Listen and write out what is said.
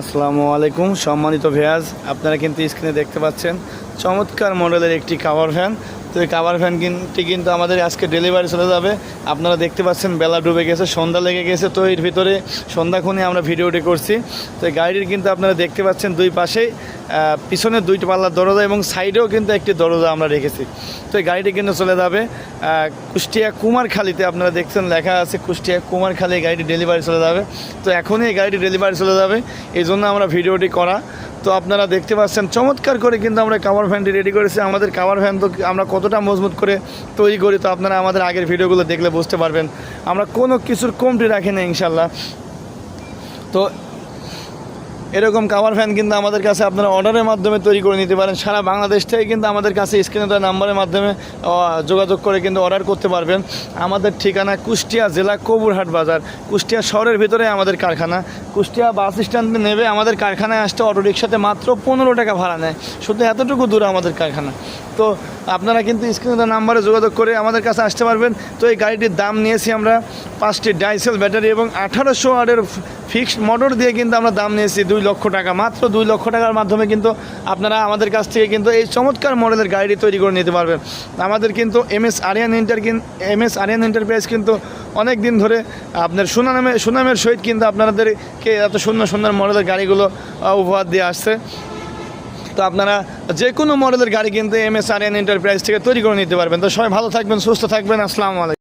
আসসালামু আলাইকুম। সম্মানিত ভেয়াজ আপনারা কিন্তু স্ক্রিনে দেখতে পাচ্ছেন চমৎকার মডেলের একটি কাভার ফ্যান তো এই কাভার ফ্যান কিনটি কিন্তু আমাদের আজকে ডেলিভারি চলে যাবে। আপনারা দেখতে পাচ্ছেন বেলা ডুবে গেছে, সন্ধ্যা লেগে গেছে। তো এর ভিতরে সন্ধ্যাক্ষণে আমরা ভিডিওটি করছি। তো এই গাড়ির কিন্তু আপনারা দেখতে পাচ্ছেন দুই পাশেই। পিছনে দুইটি পাল্লার দরজা এবং সাইডেও কিন্তু একটি দরজা আমরা রেখেছি। তো এই গাড়িটি কিন্তু চলে যাবে কুষ্টিয়া কুমারখালীতে আপনারা দেখছেন লেখা আছে কুষ্টিয়া কুমারখালী গাড়িটি ডেলিভারি চলে যাবে। তো এখনই এই গাড়িটি ডেলিভারি চলে যাবে, এই জন্য আমরা ভিডিওটি করা। তো আপনারা দেখতে পাচ্ছেন, চমৎকার করে কিন্তু আমরা কাভার ভ্যানটি রেডি করেছি। আমাদের কাভার ভ্যান তো আমরা কতটা মজবুত করে তৈরি করি তো আপনারা আমাদের আগের ভিডিওগুলো দেখলে বুঝতে পারবেন। আমরা কোনো কিছুর কমটি রাখি না ইনশাল্লাহ তো এরকম কাভার ফ্যান কিন্তু আমাদের কাছে আপনারা অর্ডারের মাধ্যমে তৈরি করে নিতে পারেন। সারা বাংলাদেশ থেকে কিন্তু আমাদের কাছে স্ক্রিনে দেওয়া নাম্বারের মাধ্যমে যোগাযোগ করে কিন্তু অর্ডার করতে পারবেন। আমাদের ঠিকানা কুষ্টিয়া জেলা কবুরহাট বাজার। কুষ্টিয়া শহরের ভিতরে আমাদের কারখানা। কুষ্টিয়া বাস স্ট্যান্ডে নেবে আমাদের কারখানায় আসতে অটোরিক্সাতে মাত্র পনেরো টাকা ভাড়া নেয়। শুধু এতটুকু দূরে আমাদের কারখানা। তো আপনারা কিন্তু স্ক্রিনে নাম্বারে যোগাযোগ করে আমাদের কাছে আসতে পারবেন। তো এই গাড়িটির দাম নিয়েছি আমরা পাঁচটি ডাইসেল ব্যাটারি এবং আঠারোশো ওয়ার্ডের ফিক্সড মোটর দিয়ে কিন্তু আমরা দাম নিয়েছি দুই লক্ষ টাকা। মাত্র দুই লক্ষ টাকার মাধ্যমে কিন্তু আপনারা আমাদের কাছ থেকে কিন্তু এই চমৎকার মডেলের গাড়িটি তৈরি করে নিতে পারবেন। আমাদের কিন্তু M S Aryan inter M S Aryan enterprise কিন্তু অনেক দিন ধরে আপনার সুনামে সুনামের সহিত কিন্তু আপনাদেরকে এত সুন্দর সুন্দর মডেলের গাড়িগুলো উপহার দিয়ে আসছে। তো আপনারা যে কোনো মডেলের গাড়ি কিন্তু M S R N enterprise থেকে তৈরি করে নিতে পারবেন। তো সবাই ভালো থাকবেন, সুস্থ থাকবেন। আসসালামু আলাইকুম।